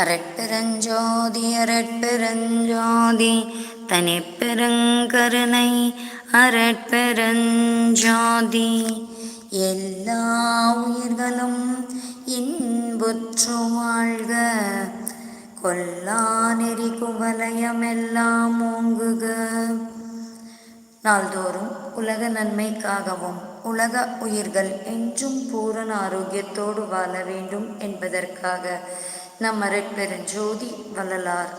அரட்பெருஞ்சோதி அரட்பெருஞ்சோதி தனிப்பெருங்கருணை அரட்பெருஞ்சோதி எல்லா உயிர்களும் இன்புற்று வாழ்க. கொல்லா நெறி குவலயமெல்லாம் ஓங்குக. நாள்தோறும் உலக நன்மைக்காகவும் உலக உயிர்கள் என்றும் பூரண ஆரோக்கியத்தோடு வாழ வேண்டும் என்பதற்காக நம் அரட்பெருஞ்சோதி வள்ளலார்.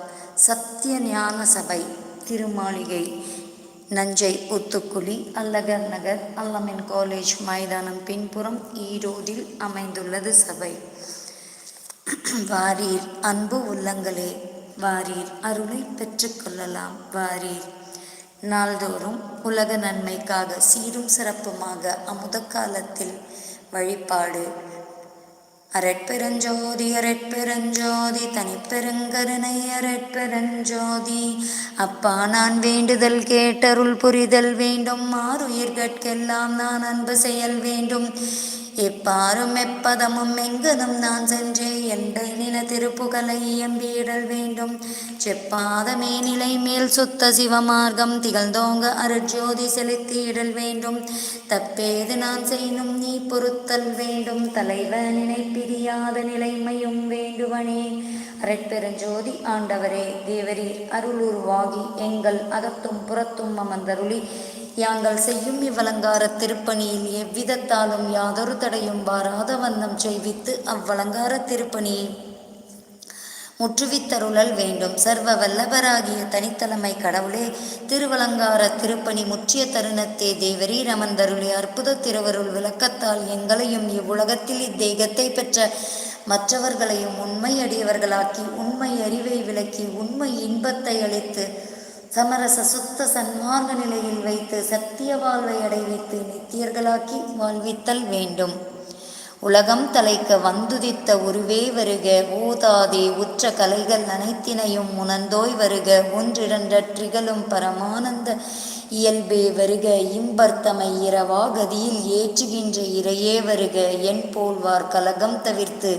சத்திய ஞான சபை திருமாளிகை நஞ்சை ஊத்துக்குழி அல்லகர் நகர் அல்லமின் காலேஜ் மைதானம் பின்புறம் ஈரோடில் அமைந்துள்ளது சபை. வாரீர் அன்பு உள்ளங்களே வாரீர் அருளை பெற்றுக்கொள்ளலாம் வாரீர். நாள்தோறும் உலக நன்மைக்காக சீரும் சிறப்புமாக அமுத காலத்தில் வழிபாடு அரட்பெருஞ்சோதி அரட்பெருஞ்சோதி தனிப்பெருங்கருணை அரட்பெருஞ்சோதி அப்பா நான் வேண்டுதல் கேட்டருள் புரிதல் வேண்டும். மாறுயிர்கட்கெல்லாம் நான் அன்பு செயல் வேண்டும். எப்பாரும் எப்பதமும் எங்கதும் நான் சென்றே எண்டை நில திருப்புகழை இயம்பியிடல் வேண்டும். செப்பாத நிலை மேல் சுத்த சிவமார்க்கம் திகழ்ந்தோங்க அருஜோதி செலுத்தியிடல் வேண்டும். தப்பேது நான் செய்யும் நீ பொறுத்தல் வேண்டும். தலைவனினை பிரியாத நிலைமையும் வேண்டுவனே. அரட்பெருஞ்சோதி ஆண்டவரே தேவரீர் அருளுருவாகி எங்கள் அகத்தும் புறத்தும் அமர்ந்தருளி. யாங்கள் செய்யும் இவ்வலங்கார திருப்பணியில் எவ்விதத்தாலும் யாதொரு தடையும் வாராத வண்ணம் செய்வித்து அவ்வலங்கார திருப்பணியை முற்றுவித்தருளல் வேண்டும். சர்வ வல்லவராகிய தனித்தலைமை கடவுளே திருவலங்கார திருப்பணி முற்றிய தருணத்தே தேவரி ரமந்தருளி அற்புத திருவருள் விளக்கத்தால் எங்களையும் இவ்வுலகத்தில் இத்தேகத்தை பெற்ற மற்றவர்களையும் உண்மை அடியவர்களாக்கி உண்மை அறிவை விளக்கி உண்மை இன்பத்தை அளித்து சமரச சுத்த சன்மார்க்க நிலையில் வைத்து சத்திய வாழ்வை அடைவித்து நித்தியர்களாக்கி வாழ்வித்தல் வேண்டும். உலகம் தலைக்க வந்துதித்த உருவே வருக ஓதாதே உற்ற கலைகள் அனைத்தினையும் உணர்ந்தோய் வருக ஒன்றிரண்டற்றிகளும் பரமானந்த இயல்பே வருக இம்பர்த்தமை இரவா கதியில் ஏற்றுகின்ற இறையே வருக என் போல்வார் கலகம் தவிர்த்து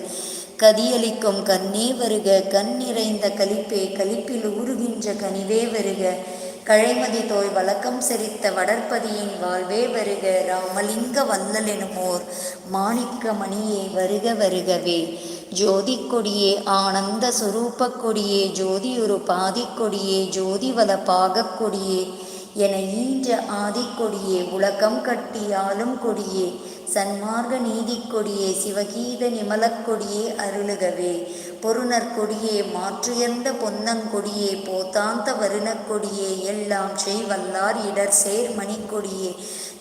கதியளிக்கும் கண்ணே வருக கண் நிறைந்த கலிப்பே கலிப்பில் ஊறுகின்ற கனிவே வருக. கழைமதி தோய் வழக்கம் செறித்த வடற்பதியின் வாழ்வே வருக. ராமலிங்க வல்லல் எனுமோர் மாணிக்க மணியே வருக வருகவே. ஜோதி கொடியே ஆனந்த சுரூப கொடியே ஜோதியுரு பாதிக்கொடியே ஜோதிவல பாகக் கொடியே. என ஈன்ற ஆதிக்கொடியே உலகம் கட்டியாலும் கொடியே. சன்மார்க்க நீதிக்கொடியே சிவகீத நிமலக்கொடியே அருளுகவே. பொருணர் கொடியே மாற்றுயர்ந்த பொன்னங்கொடியே போதாந்த வருணக்கொடியே எல்லாம் செய் வல்லார் இடர் சேர் மணிக்கொடியே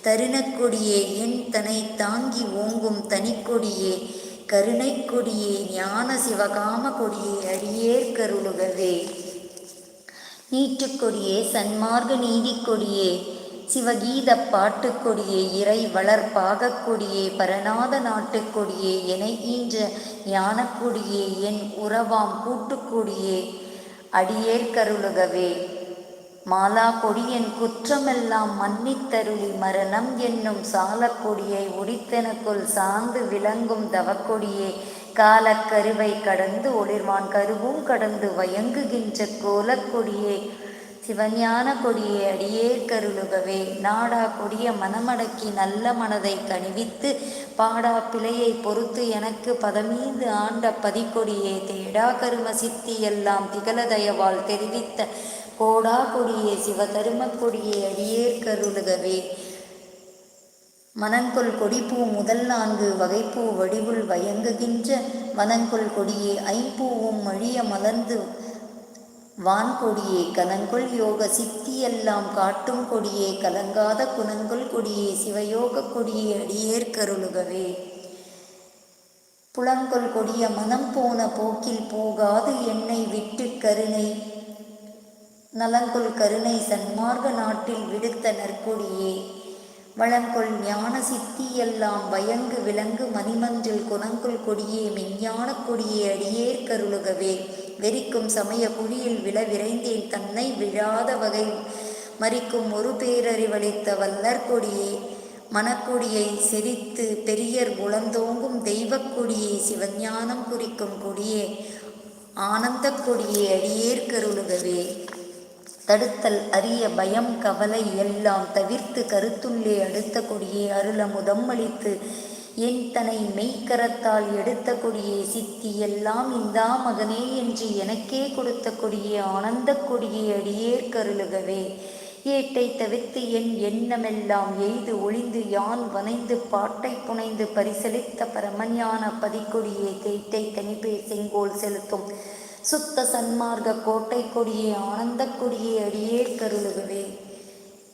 தருணக்கொடியே என் தனை தாங்கி ஓங்கும் தனிக்கொடியே கருணைக்கொடியே ஞான சிவகாம கொடியே அடியேற் கருளுகவே. நீட்டுக்கொடியே சன்மார்க்க நீதிக்கொடியே சிவகீத பாட்டுக்கொடியே இறை வளர் பாகக்கொடியே பரநாத நாட்டுக்கொடியே என ஈன்ற ஞானக்கொடியே என் உறவாம் கூட்டுக்கொடியே அடியேற்கருளுகவே மாலா கொடியன் குற்றமெல்லாம் மன்னித்தருளி மரணம் என்னும் சாலக்கொடியை ஒடித்தெனக்குள் சார்ந்து விளங்கும் தவக்கொடியே. காலக்கருவை கடந்து ஒளிர்வான் கருவும் கடந்து வயங்குகின்ற கோலக்கொடியே சிவஞான கொடியே அடியே கருளுகவே. நாடா கொடிய மனமடக்கி நல்ல மனதை கணிவித்து பாடா பிழையை பொறுத்து எனக்கு பதமீது ஆண்ட பதிக்கொடியே தேடா கரும சித்தி எல்லாம் திகழதயவால் தெரிவித்த கோடா கொடியே சிவதரும கொடியே அடியேற் கருளுகவே. மனங்கொள் கொடிப்பூ முதல் நான்கு வகைப்பூ வடிவுள் வயங்குகின்ற மனங்கொள் கொடியே ஐம்பூவும் மழிய மலர்ந்து வான்கொடியே கலங்கொள் யோக சித்தியெல்லாம் காட்டும் கொடியே கலங்காத குணங்கொள் கொடியே சிவயோக கொடியே அடியேர் கருளுகவே. புலங்கொள் கொடிய மனம் போன போக்கில் போகாது என்னை விட்டு கருணை. நலங்கொள் கருணை சன்மார்க்க நாட்டில் விடுத்த நற்கொடியே. வளங்கொள் ஞான சித்தியெல்லாம் பயங்கு விலங்கு மணிமன்றில் குணங்கொள் கொடியே மெஞ்ஞான கொடியே அடியேர் கருளுகவே. வெறிக்கும் சமய குழியில் விழ விரைந்தேன். தன்னை விழாத வகை மறிக்கும் ஒரு பேரறிவளித்த வல்லற்கொடியே மனக்கொடியை செறித்து பெரியர் உளந்தோங்கும் தெய்வக்கொடியே சிவஞானம் குறிக்கும் கொடியே ஆனந்த கொடியே அடியேற்கருளுகவே தடுத்தல் அரிய பயம் கவலை எல்லாம் தவிர்த்து கருத்துள்ளே அடுத்த கொடியே அருளமுதம் அளித்து என் தனை மெய்க்கரத்தால் எடுத்த கொடியே சித்தி எல்லாம் இந்தா மகனே என்று எனக்கே கொடுத்த கொடியே ஆனந்தக் கொடியே அடியேற்கருளுகவே ஏட்டை தவிர்த்து என் எண்ணமெல்லாம் எய்து ஒளிந்து யான் வனைந்து பாட்டை புனைந்து பரிசளித்த பரமஞான பதிக்கொடியே கேட்டை தனிப்பே செங்கோல் செலுத்தும். சுத்த சன்மார்க்க கோட்டை கொடியே ஆனந்த கொடியே அடியேற்கருளுகவே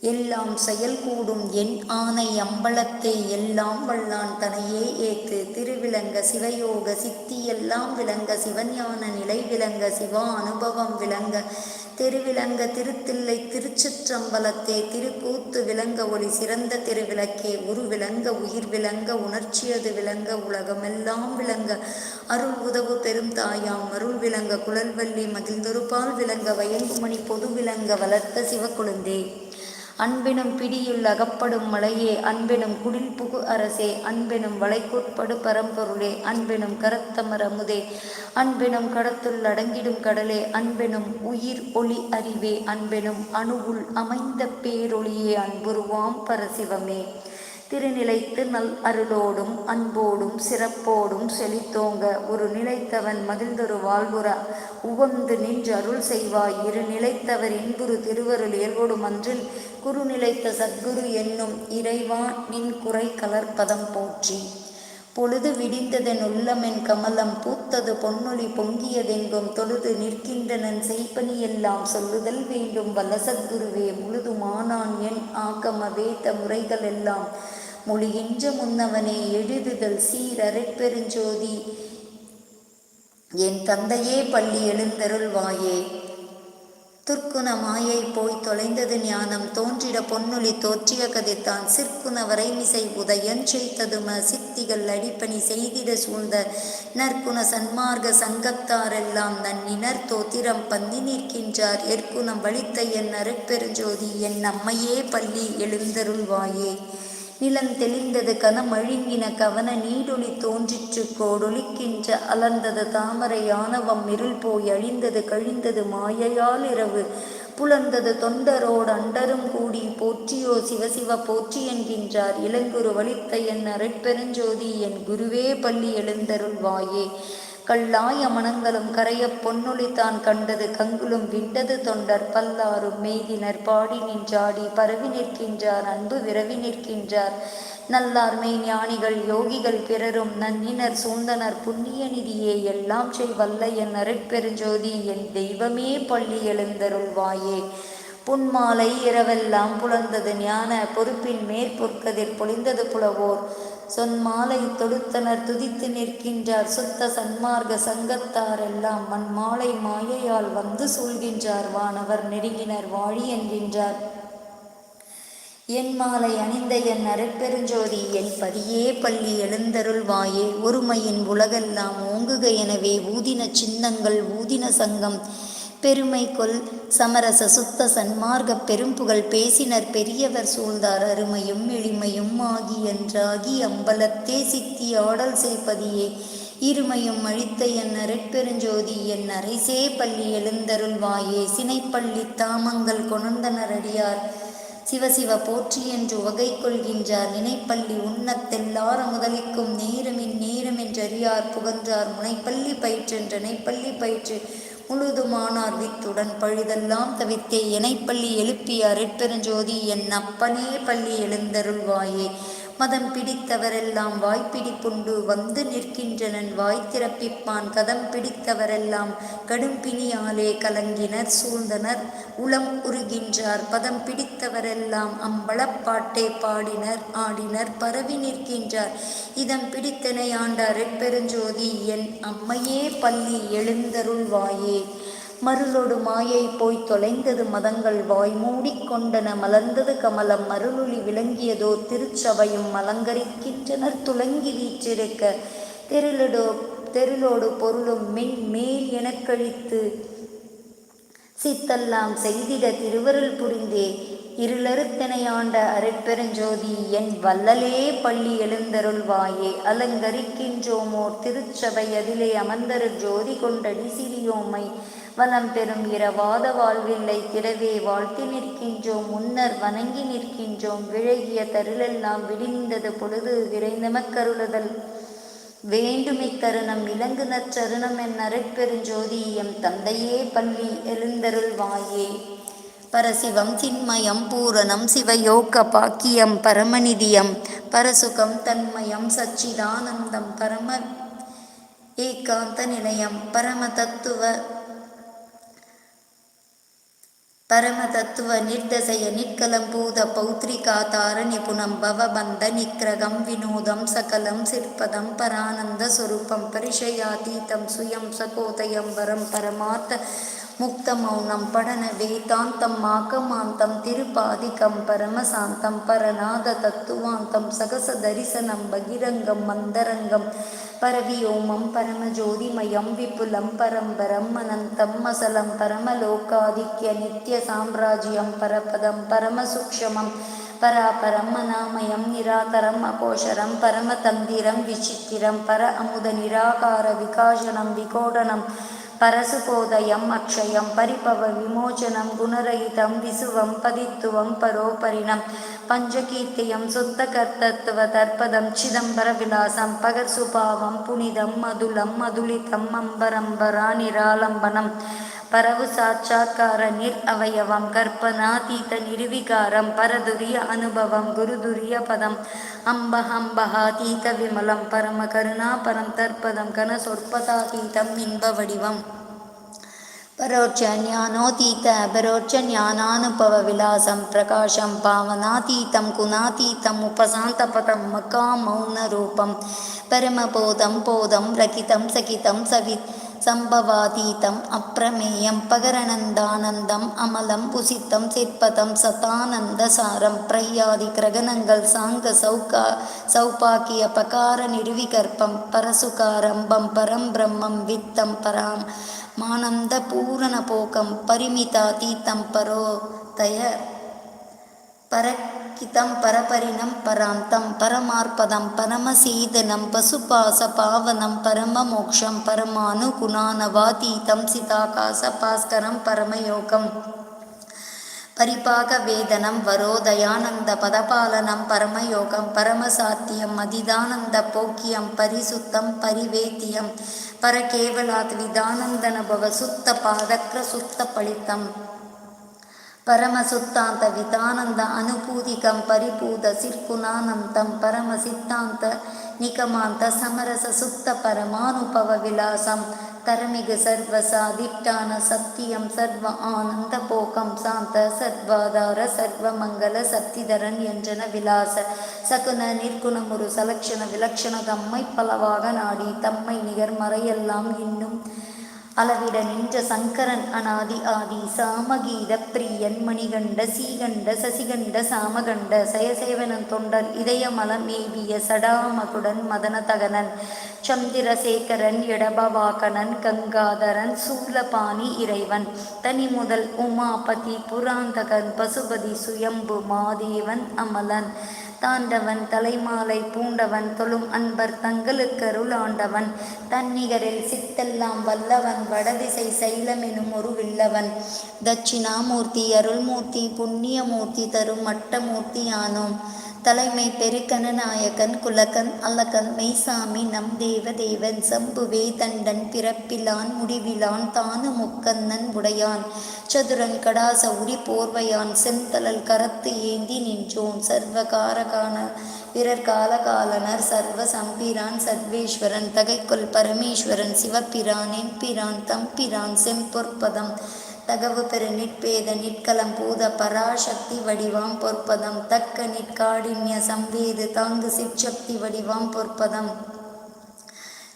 எல்லாம் செயல் கூடும் என் ஆனை அம்பலத்தை எல்லாம் வல்லான் தனையே ஏத்து திருவிளங்க சிவயோக சித்தி எல்லாம் விளங்க சிவஞான நிலை விளங்க சிவா அனுபவம் விளங்க திருவிளங்க திருத்தில்லை திருச்சிற்றம்பலத்தே திருக்கூத்து விளங்க ஒளி சிறந்த திருவிளக்கே உரு விளங்க உயிர் விளங்க உணர்ச்சியது விளங்க உலகமெல்லாம் விளங்க அருள் உதவு பெரும் தாயாம் அருள் விளங்க குழல்வள்ளி மகிழ்ந்தொருபால் விளங்க வயங்குமணி பொது விளங்க வளர்த்த சிவக்குழுந்தே. அன்பெனும் பிடியுள் அகப்படும் மலையே அன்பெனும் குடில் புகு அரசே அன்பெனும் வளைக்குட்படு பரம்பொருளே அன்பெனும் கரத்தமரமுதே அன்பெனும் கடத்துள் அடங்கிடும் கடலே அன்பெனும் உயிர் ஒளி அறிவே அன்பெனும் அணுவுள் அமைந்த பேரொளியே அன்புருவாம் பரசிவமே. திருநிலைத்து நல் அருளோடும் அன்போடும் சிறப்போடும் செழித்தோங்க. ஒரு நிலைத்தவன் மகிழ்ந்தொரு வாழ்வுற உவந்து நின்று அருள் செய்வாய். இரு நிலைத்தவர் இன்புறு திருவருள் இயல்போடும் அன்றில் குரு நிலைத்த சத்குரு என்னும் இறைவா நின் குறை கலர்பதம் போற்றி. பொழுது விடிந்ததென் உள்ளமென் கமலம் பூத்தது பொன்னொழி பொங்கியதெங்கும் தொழுது நிற்கின்றனன் செய்பணியெல்லாம் சொல்லுதல் வேண்டும். வல்லசத்குருவே முழுதுமானான் என் ஆக்கம வேத முறைகள் எல்லாம் மொழிகின்ற முன்னவனே எழுதுதல் சீரறைப்பெருஞ்சோதி என் தந்தையே பள்ளி எழுந்தருள்வாயே. துர்க்குண மாயை போய் தொலைந்தது ஞானம். தோன்றிட பொன்னொழி தோற்றிய கதைத்தான் சிற்குண வரைமிசை உதயன் செய்ததும சித்திகள் அடிப்பணி செய்திட சூழ்ந்த நற்குண சன்மார்க்க சங்கத்தாரெல்லாம் நன்னினர் தோத்திரம் பந்தி நிற்கின்றார். எற்குணம் வலித்த என் அருட்பெருஞ்சோதி என் அம்மையே பள்ளி எழுந்தருள்வாயே. நிலம் தெளிந்தது கனம் அழுங்கின கவன நீடொளி தோன்றிற்று கோடொலிக்கின்ற அலர்ந்தது தாமரை ஆணவம் இருள் போய் அழிந்தது கழிந்தது மாயையால் இரவு. புலர்ந்தது தொண்டரோடு அண்டரும் கூடி போற்றியோ சிவசிவ போற்றி என்கின்றார். இளங்குரு வலித்த என் அரைப்பெருஞ்சோதி என் குருவே பள்ளி எழுந்தருள்வாயே. கல்லாய மனங்களும் கரைய பொன்னொழித்தான் கண்டது. கங்குலும் விண்டது தொண்டர் பல்லாரும் மெய்தினர் பாடி நின்றாடி பரவி நிற்கின்றார் அன்பு விரவி நிற்கின்றார். நல்லார் மெய் ஞானிகள் யோகிகள் பிறரும் நன்னினர் சூந்தனர் புண்ணிய நிதியே எல்லாம் செய் வல்ல என் அருட்பெருஞ்சோதி என் தெய்வமே பள்ளி எழுந்தருள்வாயே புன்மாலை இரவெல்லாம் புலர்ந்தது ஞான பொறுப்பின் மேற்பொற்கதில் பொழிந்தது புலவோர். சொன்மாலை தொடுத்தனர் துதித்து நிற்கின்றார் சுத்த சன்மார்க்க சங்கத்தாரெல்லாம் மண்மாலை மாயையால் வந்து சூழ்கின்றார் வானவர் நெருங்கினர் வாழி என்கின்றார். என் மாலை அணிந்த என் அருட்பெருஞ்சோதி என் பதியே பள்ளி எழுந்தருள் வாயே ஒருமையின் உலகெல்லாம் ஓங்குக எனவே ஊதின சின்னங்கள் ஊதின சங்கம் பெருமை கொல் சமரச சுத்த சன்மார்க்க பெரும்புகழ் பேசினர் பெரியவர் சூழ்ந்தார் அருமையும் எளிமையும் ஆகி என்றாகி அம்பலத்தே சித்தி ஆடல் செய்ப்பதியே இருமையும் அழித்த என் அருட்பெருஞ்சோதி என் அரைசே பள்ளி எழுந்தருள்வாயே. சினைப்பள்ளி தாமங்கள் கொணர்ந்தனரடியார். அடியார் சிவசிவ போற்றி என்று வகை கொள்கின்றார். நினைப்பள்ளி உண்ணத்தெல்லார முதலிக்கும் நேரமின் நேரம் என்றறியார் புகன்றார். முனைப்பள்ளி பயிற்றென்ற நெய்ப்பள்ளி பயிற்று முழுதுமானார். வித்துடன் பழுதெல்லாம் தவித்தே எனைப்பள்ளி எழுப்பிய அருட்பெருஞ்சோதி என் அப்பனே பள்ளி எழுந்தருள்வாயே. மதம் பிடித்தவரெல்லாம் வாய்ப்பிடிப்புண்டு வந்து நிற்கின்றனன் வாய் திறப்பிப்பான் கதம் பிடித்தவரெல்லாம் கடும் பிணியாலே கலங்கினர் சூழ்ந்தனர் உளம் உருகின்றார். பதம் பிடித்தவரெல்லாம் அம்பளப்பாட்டை பாடினர் ஆடினர் பரவி நிற்கின்றார். இதம் பிடித்தனை ஆண்டார் பெருஞ்சோதி என் அம்மையே பள்ளி எழுந்தருள்வாயே. மருளொடு மாயை போய் தொலைந்தது மதங்கள் வாய் மூடிக்கொண்டன மலர்ந்தது கமலம் மருளொளி விளங்கியதோ திருச்சபையும் அலங்கரிக்கின்றனர் துலங்கி வீற்றிருக்க தெருளடோ தெருளோடு பொருளும் மின் மேல் எனக்கழித்து சித்தெல்லாம் செய்திட திருவருள் புரிந்தே இருளறுத்தனையாண்ட அரைப்பெருஞ்சோதி என் வல்லலே பள்ளி எழுந்தருள்வாயே அலங்கரிக்கின்றோமோர் திருச்சபை அதிலே அமர்ந்தருள் ஜோதி கொண்ட சிறியோமை வலம் பெறும் இரவாத வாழ்வில்லை. திடவே வாழ்த்தி நிற்கின்றோம் முன்னர் வணங்கி நிற்கின்றோம். விழகிய தருளெல்லாம் விடிந்தது பொழுது விரைந்தமக்கருளுதல் வேண்டுமை கருணம் இலங்கு நற்றருணம் என் அருட்பெருஞ்சோதி எம் தந்தையே பள்ளி எழுந்தருள்வாயே பரசிவம் சின்மயம் பூரணம் சிவயோக்க பாக்கியம் பரமநிதியம். பரசுகம் தன்மயம் சச்சிதானந்தம் பரம ஏகாந்த நிலையம். பரம தத்துவ ಪರಮತತ್ವ ನಿರ್ದಸೆಯ ನಿಟ್ಕಲಂಭೂತ ಪೌತ್ರಿಕಾತಾರಣ್ಯ ಪುನಂ ಭವಬಂಧ ನಿಕ್ರಗಂ ವಿನೋದಂ ಸಕಲಂ ಸಿರ್ಪದಂ ಪರಾನಂದ ಸ್ವರೂಪಂ ಪರಿಷಯಾತೀತಂ ಸ್ವಯಂ ಸಕೋತಯಂ ವರಂ ಪರಮಾರ್ಥ ಮುಕ್ತ ಮೌನಂ ಪಡನ ವೇತಾಂತಂ ಮಾಕಮಾಂತಂ ತಿರುಪಾದಿಕಂ ಪರಮಸಾಂತಂ ಪರನಾದ ತತ್ವಾಂತಂ ಸಗಸ ದರಿಸನಂ ಭಗಿರಂಗಂ ಮಂದರಂಗಂ परवियोमं परमज्योतिमयं विपुलं परम्परम् अनन्तम् असलं परमलोकाधिक्यनित्यसाम्राज्यं परपदं परमसूक्ष्मं परापरम् अनामयं निराकरम् अकोशरं परमतन्दिरं विचित्तिरं पर अमुदनिराकारविकाशनं विकोडनं பரசுபோதயம் அக்ஷயம் பரிபவ விமோச்சனம் குணரகிதம் விசுவம் பதித்துவம் பரோபரிணம் பஞ்சகீர்த்தியம் சுத்த கர்த்தத்துவ தர்ப்பதம் சிதம்பர விலாசம் பகர் சுபாவம் புனிதம் மதுலம் மதுலிதம் அம்பரம்பரா நிராலம்பனம் பரவுசாட்சாத்காரநிர் அவயவம். கற்பனாதீத நிருவிகாரம் பரதுரிய அனுபவம் குருதுரிய பதம். அம்பஹம்பஹாதீத விமலம் பரம கருணா பரம் தற்பதம் கனசொற்பதாதீதம் இன்ப வடிவம். பரோட்ச ஞானோதீத அபரோட்ச ஞானானுபவ விலாசம் பிரகாஷம் பாவனாதீதம் குணாதீதம் உபசாந்தபதம் மகா மௌன ரூபம். பரமபோதம் போதம் ரகிதம் சகிதம் சவித் சம்பவாதீதம் அப்பிரமேயம் பகரனந்தானந்தம் அமலம் புசித்தம் சிற்பதம் சதானந்த சாரம் பிரயாதி கிரகணங்கள் சாங்க சௌகா சௌபாக்கிய பகார நிருவிகற்பம் பரசுகாரம்பம் பரம் பிரம்மம் வித்தம் பராம் மானந்த பூரண போக்கம் பரிமிதா தீத்தம் பரோ தய பரோதய பரக்கிதம் பரபரிணம் பராந்தம் பரமார்ப்பதம் பரமசீதனம் பசுபாச பாவனம் பரமமோக்ஷம் பரமானு குணானவாதீதம் சிதாகாச பாஸ்கரம் பரமயோகம். பரிபாக வேதனம் வரோதயானந்த பதபாலனம் பரமயோகம் பரமசாத்தியம் அதிதானந்த போக்கியம் பரிசுத்தம் பரிவேத்தியம். பரகேவலாத் விதானந்தனபவ சுத்த பாதக்ர சுத்த பளித்தம் పరమసుత్తాంత వితానంద అనుభూతికం పరిపూత సిర్కునానంతం పరమ సిద్ధాంత నికమాంత సమరస సుప్త పరమానుభవ విలాసం తరమిగ సర్వ సాధిష్టాన సత్యం సర్వ ఆనంద போகம் சாந்த சர்வாதார சர்வமங்கல சக்திதரன் என்றன விலாச சகுன நிற்குணமுரு சலக்ஷண விலக்ஷண தம்மை பலவாக நாடி தம்மை நிகர் மறையெல்லாம் இன்னும் அளவிட நின்ற சங்கரன் அனாதி ஆதி சாமகீத பிரியன் மணிகண்ட சீகண்ட சசிகண்ட சாமகண்ட சயசேவனன் தொண்டர் இதயமலம் ஏவிய சடாமகுடன் மதனதகனன் சந்திரசேகரன் எடபவாகனன் கங்காதரன் சூலபாணி இறைவன் தனி முதல் உமாபதி புராந்தகன் பசுபதி சுயம்பு மாதேவன் அமலன் தாண்டவன் தலைமாலை பூண்டவன் தொழும் அன்பர் தங்களுக்கருள் ஆண்டவன் தன்னிகரில் சித்தெல்லாம் வல்லவன் வடதிசை சைலமெனும் ஒரு வில்லவன். தட்சிணாமூர்த்தி அருள்மூர்த்தி புண்ணியமூர்த்தி தரும் மட்டமூர்த்தி ஆனோம் தலைமை பெருக்கன நாயகன் குலகன் அல்லகன் மெய்சாமி நம் தேவ தேவன் சம்புவே தண்டன் பிறப்பிலான் முடிவிலான் தானு முக்கண்ணன் உடையான் சதுரன் கடாச உரி போர்வையான் செந்தலல் கரத்து ஏந்தி நின்றோன் சர்வகாரகான பிறர் காலகாலனர் சர்வ சம்பிரான் சர்வேஸ்வரன் தகைக்குள் பரமேஸ்வரன் சிவபிரான் எம்பிரான் தம்பிரான் செம்பொற்பதம் தகவு பெரு நிற்பேத நிற்கலம் பூத பராசக்தி வடிவாம் பொற்பதம். தக்க நிற்காடின்ய சம்வேது தாங்கு சிற்சக்தி வடிவாம் பொற்பதம்.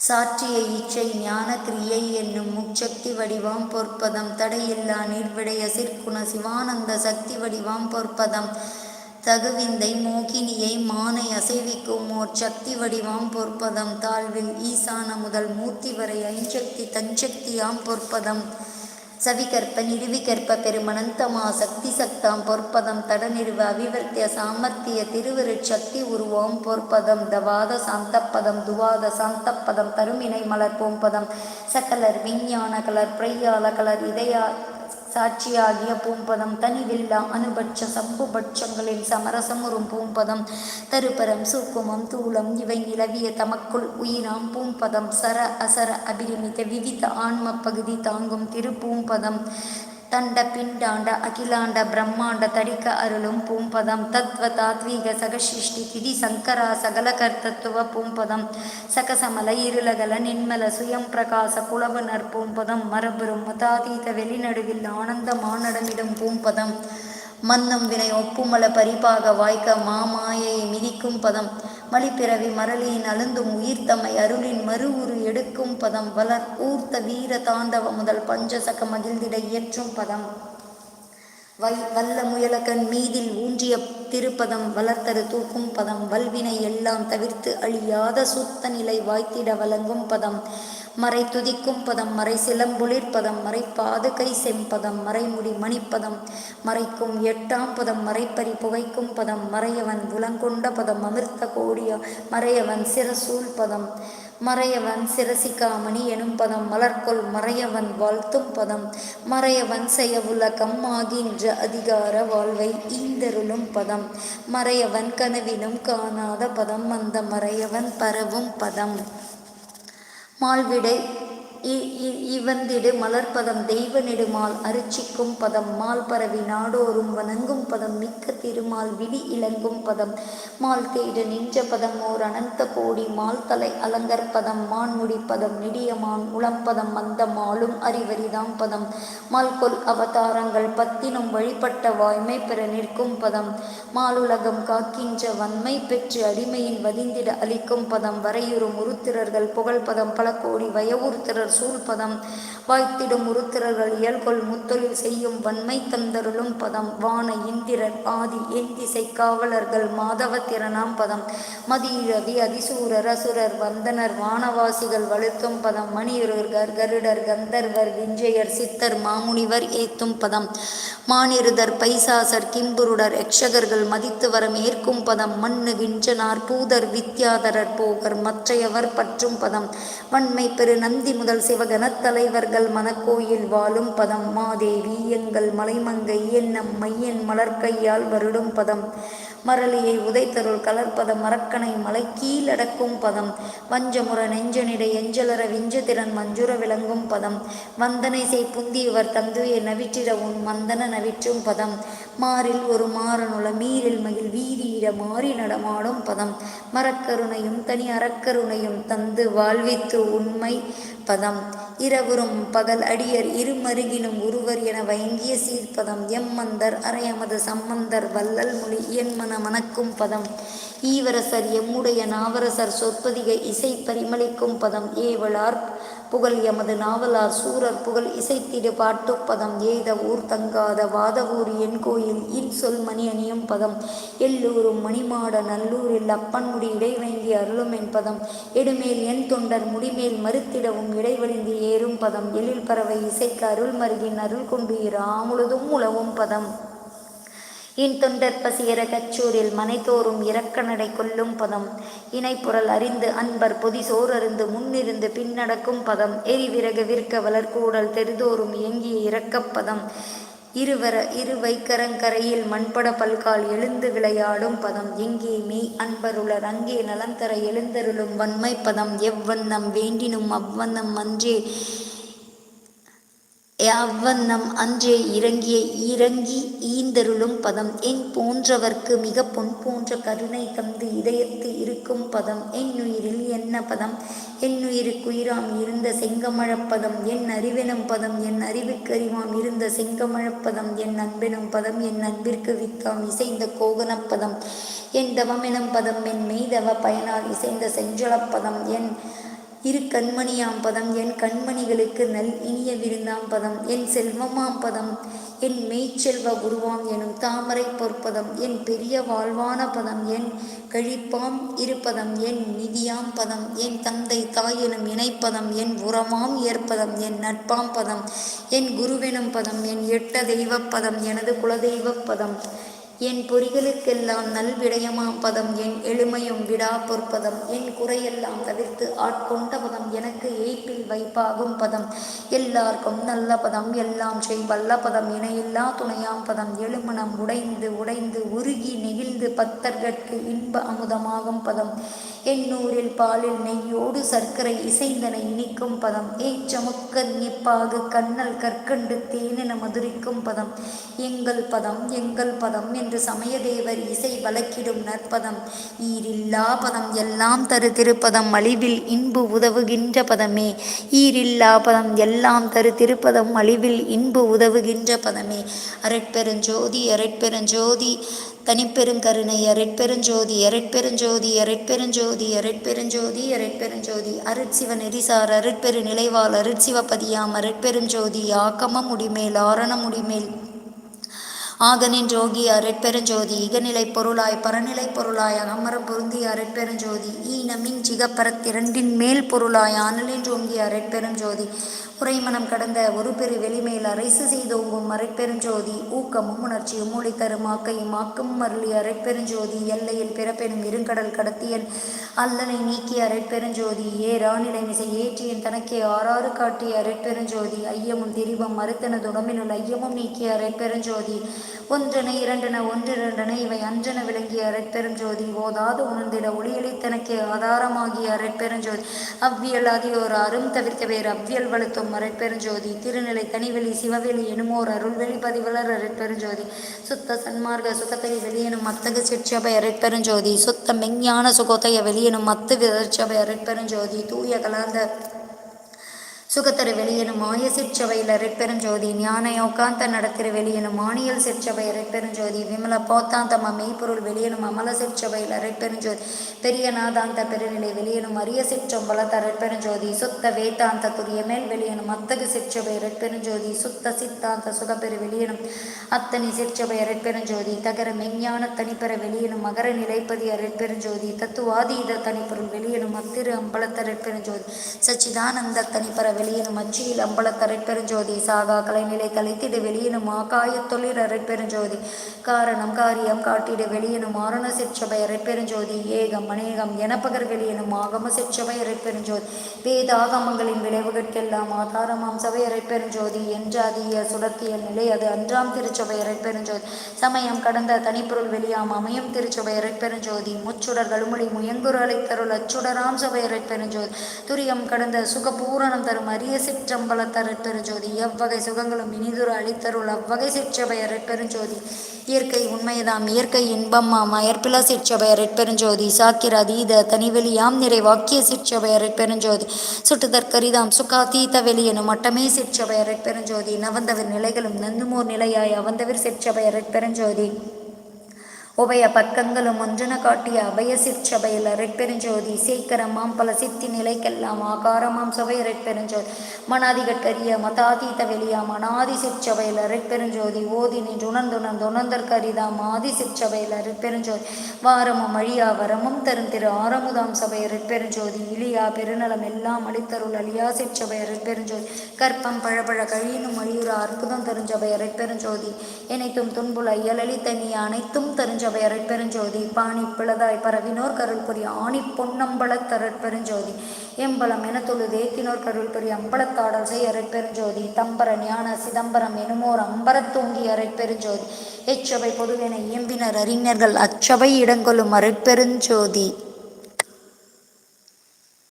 சாற்றிய இச்சை ஞான கிரியை என்னும் முச்சக்தி வடிவாம் பொற்பதம். தடையில்லா நிர்விடைய சிற்குண சிவானந்த சக்தி வடிவாம் பொற்பதம். தகுவிந்தை மோகினியை மானை அசைவிக்கும் ஓர் சக்தி வடிவாம் பொற்பதம். தாழ்வில் ஈசான முதல் மூர்த்தி வரை ஐஞ்சக்தி தஞ்சக்தியாம் பொற்பதம். சவிகற்ப நிருவிகற்ப பெருமனந்தமா சக்தி சக்தாம் பொற்பதம் தடநிறுவ அவிவர்த்திய சாமர்த்திய திருவருட் சக்தி உருவோம் பொற்பதம் தவாத சாந்தப்பதம் துவாத சாந்தப்பதம் தருமினை மலர் பூம்பதம் சகலர் விஞ்ஞான கலர் பிரையால கலர் இதயா சாட்சியாகிய பூம்பதம் தனிவில்லா அனுபட்ச சம்புபட்சங்களில் சமரசமுறும் பூம்பதம். தருபரம் சூக்குமம் தூளம் இவை நிலவிய தமக்குள் உயிராம் பூம்பதம். சர அசர அபிரிமித விவித ஆன்ம பகுதி தாங்கும் திருப்பூம்பதம். தண்ட பிண்டாண்ட அகிலாண்ட பிரம்மாண்ட தடிக்க அருளும் பூம்பதம். தத்வ தாத்வீக சகசிஷ்டி திதி சங்கரா சகல கர்த்தத்துவ பூம்பதம். சகசமல இருளகல நின்மல சுயம் பிரகாச குலவனர் பூம்பதம். மரபுறும் மதாதீத வெளிநடுவில் ஆனந்த மானடமிடும் பூம்பதம். மன்னும் வினை ஒப்புமல பரிபாக வாய்க்க மாமாயை மிதிக்கும் பதம். மலிப்பிறவி மரளியின் அழுந்தும் உயிர்த்தமை அருளின் மறு உரு எடுக்கும் பதம் வளர் ஊர்த்த வீர தாண்டவ முதல் பஞ்சசக மகிழ்ந்திட இயற்றும் பதம். வை வல்ல முயலகன் மீதில் ஊன்றிய திருப்பதம் வளர்த்தரு தூக்கும் பதம். வல்வினை எல்லாம் தவிர்த்து அழியாத சுத்த நிலை வாய்த்திட வழங்கும் பதம். மறை துதிக்கும் பதம் மறை சிலம்பொழிற் பதம் மறை பாதுகை செம்பதம் மறைமுடி மணிப்பதம் மறைக்கும் எட்டாம் பதம் மறைப்பறி புகைக்கும் பதம் மறையவன் புலங்கொண்ட பதம் அமிர்த கோடியா மறையவன் சிரசூல் பதம் மறையவன் சிரசிகாமணி எனும் பதம் மலர்கொள் மறையவன் வாழ்த்தும் பதம் மறையவன் செயவுலகம் ஆகின்ற அதிகார வாழ்வை ஈந்தருளும் பதம் மறையவன் கனவிலும் காணாத பதம் அந்த மறையவன் பரவும் பதம். மால்விடை இவந்திடு மலர்பதம் தெய்வ நெடுமால் அரிச்சிக்கும் பதம் மால் பரவி நாடோறும் வணங்கும் பதம் மிக்க திருமால் விழி இளங்கும் பதம். மால் தேடு நின்ற பதம் ஓர் அனந்த கோடி மால் தலை அலங்கற்பதம் மான்முடி பதம் நெடியமான் உளம்பதம் மந்த மாலும் அறிவரிதாம் பதம். மால்கொல் அவதாரங்கள் பத்தினும் வழிபட்ட வாய்மை பெற நிற்கும் பதம். மாலுலகம் காக்கின்ற வன்மை பெற்று அடிமையின் வதிந்திட அளிக்கும் பதம். வரையுறும் உருத்திரர்கள் புகழ்பதம் பல கோடி வயவுறுத்திரர் சூழ்பதம். வாய்த்திடும் உருத்திரர்கள் இயல்கொள் முத்தொழில் செய்யும் வன்மை தந்தருளும் பதம். வான இந்திரர் ஆதி எந்திசை காவலர்கள் மாதவ திறனாம் பதம். மதிரவி அதிசூரர் அசுரர் வந்தனர் வானவாசிகள் வலுத்தும் பதம். மணியுருகர் கருடர் கந்தர்வர் விஞ்சயர் சித்தர் மாமுனிவர் ஏத்தும் பதம். மானிருதர் பைசாசர் கிம்புருடர் யக்ஷகர்கள் மதித்து வர ஏற்கும் பதம். மண்ணு விஞ்சனார் பூதர் வித்யாதரர் போகர் மற்றையவர் பற்றும் பதம். வன்மை பெரு நந்தி முதல் சிவகணத் தலைவர்கள் மனக்கோயில் வாழும் பதம். மாதேவி எங்கள் மலைமங்கை என்னம் மையன் மலர்கையால் வருடும் பதம். மரளியை உதைத்தருள் கலர்பதம் மரக்கனை மலை கீழடக்கும் பதம். வஞ்சமுற நெஞ்சனிடை எஞ்சலர விஞ்சதிறன் மஞ்சுர விளங்கும் பதம். வந்தனை செய் புந்தியவர் தந்துய நவிற்றிட உன் மந்தன நவிற்றும் பதம். மாறில் ஒரு மாறனுள மீறில் மகிழ் வீதியிட மாறி நடமாடும் பதம். மரக்கருணையும் தனி அறக்கருணையும் தந்து வாழ்வித்து உண்மை பதம். இரவுறும் பகல் அடியர் இருமருகினும் ஒருவர் என வயங்கிய சீர்பதம் எம்மந்தர் அரையமது சம்மந்தர் வல்லல் மொழி இயன்மன மணக்கும் பதம். ஈவரசர் எம்முடைய நாவரசர் சொற்பதிகை இசை பரிமளிக்கும் பதம். ஏவலார் புகழ் எமது நாவலார் சூரர் புகழ் இசைத்திடு பாட்டுப்பதம் எய்த ஊர் தங்காத வாதவூர் என் கோயில் இன் சொல் மணி அணியும் பதம். எல்லூரும் மணிமாட நல்லூரில் அப்பன்முடி இடைவேங்கி அருளும் என்பதம் எடுமேல் என் தொண்டர் முடிமேல் மறுத்திடவும் இடைவழிந்து ஏறும் பதம். எழில் பறவை இசைக்கு அருள் மருகின் அருள் கொண்டு இராமுழுதும் உழவும் பதம். இன் தொண்டர் பசியர கச்சூரில் மனைதோறும் இரக்கநடை கொல்லும் பதம். இணைப்புறல் அறிந்து அன்பர் பொதி சோரறிந்து முன்னிருந்து பின்னடக்கும் பதம். எரிவிறகு விற்க வளர்கூடல் தெருதோறும் இயங்கிய இறக்கப்பதம் இருவர இரு வைக்கரங்கரையில் மண்பட பல்கால் எழுந்து விளையாடும் பதம். எங்கே மெய் அன்பருளர் அங்கே நலந்தர எழுந்தருளும் வன்மை பதம். எவ்வண்ணம் வேண்டினும் அவ்வண்ணம் அன்றே அவ்வண்ணம் அன்றே இறங்கிய இறங்கி ஈந்தருளும் பதம். என் போன்றவர்க்கு மிக பொன் போன்ற கருணை தந்து இதயத்து இருக்கும் பதம். என் உயிரில் என்ன பதம்? என் உயிருக்குயிராம் இருந்த செங்கமழப்பதம் என் அறிவெனும் பதம். என் அறிவுக்கறிவாம் இருந்த செங்கமழப்பதம் என் அன்பெனும் பதம். என் அன்பிற்கு வித்தாம் இசைந்த கோகனப்பதம் என் தவமெனும் பதம். என் மெய்தவ பயனால் இசைந்த செஞ்சலப்பதம் என் இரு கண்மணியாம் பதம் என் கண்மணிகளுக்கு நல் இனிய விருந்தாம் பதம் என் செல்வமாம் பதம் என் மெய்ச்செல்வ குருவாம் எனும் தாமரை பொற்பதம் என் பெரிய வாழ்வான பதம் என் கழிப்பாம் இருப்பதம் என் நிதியாம் பதம் என் தந்தை தாய் எனும் இணைப்பதம் என் உரமாம் ஏற்பதம் என் நட்பாம் பதம் என் குருவெனும் பதம் என் எட்ட தெய்வப் பதம் எனது குலதெய்வப்பதம் பதம். என் பொறிகளுக்கெல்லாம் நல்விடயமாம் பதம் என் எளிமையும் விடா பொற்பதம் என் குறையெல்லாம் தவிர்த்து ஆட்கொண்ட பதம் எனக்கு ஏய்ப்பில் வைப்பாகும் பதம். எல்லாருக்கும் நல்ல பதம் எல்லாம் செய் வல்ல பதம் இணையில்லா துணையாம் பதம். எழுமணம் உடைந்து உடைந்து உருகி நெகிழ்ந்து பத்தர்கட்கு இன்ப அமுதமாகும் பதம். எண்ணூரில் பாலில் நெய்யோடு சர்க்கரை இசைந்தனை இனிக்கும் பதம். ஏச்சமுக்க நிப்பாகு கண்ணல் கற்கண்டு தேனென மதுரிக்கும் பதம். எங்கள் பதம் எங்கள் பதம் என் என்று சமயதேவர் இசை வழக்கிடும் நற்பதம். ஈரில்லா பதம் எல்லாம் தரு திருப்பதம் அழிவில் இன்பு உதவுகின்ற பதமே. ஈரில்லா பதம் எல்லாம் தரு திருப்பதம் அழிவில் இன்பு உதவுகின்ற பதமே. அரட்பெருஞ்சோதி அரட்பெருஞ்சோதி தனிப்பெருங்கருணை அரட்பெருஞ்சோதி அரட்பெருஞ்சோதி அரட்பெருஞ்சோதி அரட்பெருஞ்சோதி அரட்பெருஞ்சோதி அருட்சிவ நெறிசார் அருட்பெரு நிலைவாள் அருட்சிவபதியாம் அரட்பெருஞ்சோதி ஆக்கம முடிமேல் ஆரண முடிமேல். ஆகனின் ஜோகி அரட்பெருஞ்சோதி இகநிலை பொருளாய் பரநிலை பொருளாய் அகமரம் பொருந்திய அரட்பெருஞ்சோதி ஈனமின் சிகப்பரத்திரண்டின் மேல் பொருளாய் ஆனலின் ஜோங்கி அரட்பெருஞ்சோதி உரைமனம் கடந்த ஒரு பெரு வெளிமேல் அரைசு செய்தோங்கும் மறைப்பெருஞ்சோதி ஊக்கமும் உணர்ச்சியும் மூளை தரும் ஆக்கையும் ஆக்கும் மருளி அரைப்பெருஞ்சோதி எல்லையில் பிறப்பெனும் இருங்கடல் கடத்தியன் அல்லனை நீக்கிய அரைப்பெருஞ்சோதி ஏ ராணிலை மிசை ஏற்றியன் தனக்கே ஆறாறு காட்டிய அரைப்பெருஞ்சோதி ஐயமும் திரிவம் மறுத்தனது உடம்பினுள் ஐயமும் நீக்கிய அரைப்பெருஞ்சோதி ஒன்றனை இரண்டன ஒன்றிரண்டன இவை அஞ்சன விளங்கிய அரைப்பெருஞ்சோதி ஓதாது உணர்ந்திட ஒளியலை தனக்கே ஆதாரமாகிய அரைப்பெருஞ்சோதி அவ்வியல் அதியோர் அரும் தவிர்க்க வேறு அவ்வியல் வலுத்தும் அரைப்பெருஞ்சோதி திருநிலை தனிவெளி சிவவெளி எனுமோர் அருள்வெளி பதிவலர் அரைப்பெருஞ்சோதி சுத்த சன்மார்க்க சுகத்தை வெளியெனும் மத்தகு சிற்சபை அரைப்பெருஞ்சோதி சுத்த மெஞ்ஞான சுகத்தை வெளியெனும் மத்து விதர்ச்சபை அரைப்பெருஞ்சோதி தூய கலந்த சுகத்தரு வெளியெனும் மாய சிற்சபையில் அரைப்பெருஞ்சோதி ஞான யோகாந்த நடத்திரு வெளியெனும் மானியல் சிற்சபை அரைப்பெருஞ்சோதி விமல போத்தாந்தம மெய்ப்பொருள் வெளியனும் அமல சிற்சபையில் அரைப்பெருஞ்சோதி பெரிய நாதாந்த பெருநிலை வெளியனும் அரிய சிற்றம்பலத்த அரைப்பெருஞ்சோதி சுத்த வேதாந்த துரிய மேல் வெளியனும் அத்தகு சிற்சபை அரைப்பெருஞ்சோதி சுத்த சித்தாந்த சுகப்பெரு வெளியனும் அத்தனி சிற்சபை அரைப்பெருஞ்சோதி தகர மெஞ்ஞான தனிப்பெற வெளியனும் மகர நிலைப்பதி அரைப்பெருஞ்சோதி தத்துவாதீத தனிப்பொருள் வெளியனும் அத்திரு அம்பலத்த அரைப்பெருஞ்சோதி சச்சிதானந்த தனிப்பெற வெளியினும் அச்சியில் அம்பலத் அரைப்பெருஞ்சோதி சாகா கலைநிலை கலைத்திடு வெளியினும் ஆகாயத் தொழில் அரைப்பெருஞ்சோதி காரணம் காரியம் காட்டிடு வெளியினும் ஆரண சிற்சபை அரைப்பெருஞ்சோதி ஏகம் அநேகம் எனப்பகர் வெளியினும் ஆகம சிற்சபை அரைப்பெருஞ்சோதி வேதாகமங்களின் விளைவுகளுக்கெல்லாம் ஆதாரமாம் சபை அரைப்பெருஞ்சோதி என்றாதிய சுடத்திய நிலை அது அன்றாம் திருச்சபை அரைப்பெருஞ்சோதி சமயம் கடந்த தனிப்பொருள் வெளியாம் அமையும் திருச்சபை அரைப்பெருஞ்சோதி முச்சுடர் கழுமொழி முயங்குரலை தருள் அச்சுடராம் சபை அரைப்பெருஞ்சோதி துரியம் கடந்த சுகபூரணம் தரும் அரிய சிற்றம்பல தரப்பெருஞ்சோதி எவ்வகை சுகங்களும் இனிதுரு அளித்தருள் அவ்வகை சிற்றபை அரட்பெருஞ்சோதி இயற்கை உண்மைதாம் இயற்கை இன்பமாம் அயற்பில சிற்றபை அரைப்பெருஞ்சோதி சாக்கிர அதீத தனிவெளியாம் நிறைவாக்கிய சிற்றபை அரைப்பெருஞ்சோதி சுட்டுதற்கரிதாம் சுகாதீத வெளி எனும் மட்டமே சிற்றபை பெருஞ்சோதி. நவந்தவர் நிலைகளும் நந்துமோர் நிலையாய் அவந்தவர் சிற்றபை அரைப்பெருஞ்சோதி உபய பக்கங்களும் ஒன்றென காட்டிய அபய சிற்சபையில் அரைப்பெருஞ்சோதி சீக்கிரமாம் பல சித்தி நிலைக்கெல்லாம் ஆகாரமாம் சபை அரைப்பெருஞ்சோதி மனாதிகட்கரிய மதாதீத வெளியாம் அனாதி சிற்சபையில் அரைப்பெருஞ்சோதி ஓதி நின்று உணர்ந்துணர்ந்து உணர்ந்தற்கரிதாம் ஆதி சிற்சபையில் அரைப்பெருஞ்சோதி வாரமும் அழியா வரமும் தரும் திரு ஆரமுதாம் சபை அரைப்பெருஞ்சோதி இலியா பெருநலம் எல்லாம் அளித்தருள் அழியா சிற்சபை அரைப்பெருஞ்சோதி கற்பம் பழபழ கழியினும் அழியுற அற்புதம் தருஞ்சபை அரைப்பெருஞ்சோதி இணைத்தும் துன்புல இயலளி தனி அனைத்தும் தருஞ்ச சபை அருட்பெருஞ்சோதி பாணி பிளதாய் பரவினோர் கருள் புரிய ஆணி பொன்னம்பலத்தருட்பெருஞ்சோதி எம்பலம் என தொழுது ஏத்தினோர் கருள் புரிய அம்பலத்தாடல் செய் அரைப்பெருஞ்சோதி தம்பர ஞான சிதம்பரம் எனுமோர் அம்பரத்தூங்கி அருட்பெருஞ்சோதி எச்சபை பொதுவென இயம்பினர் அறிஞர்கள் அச்சபை இடங்கொள்ளும் அருட்பெருஞ்சோதி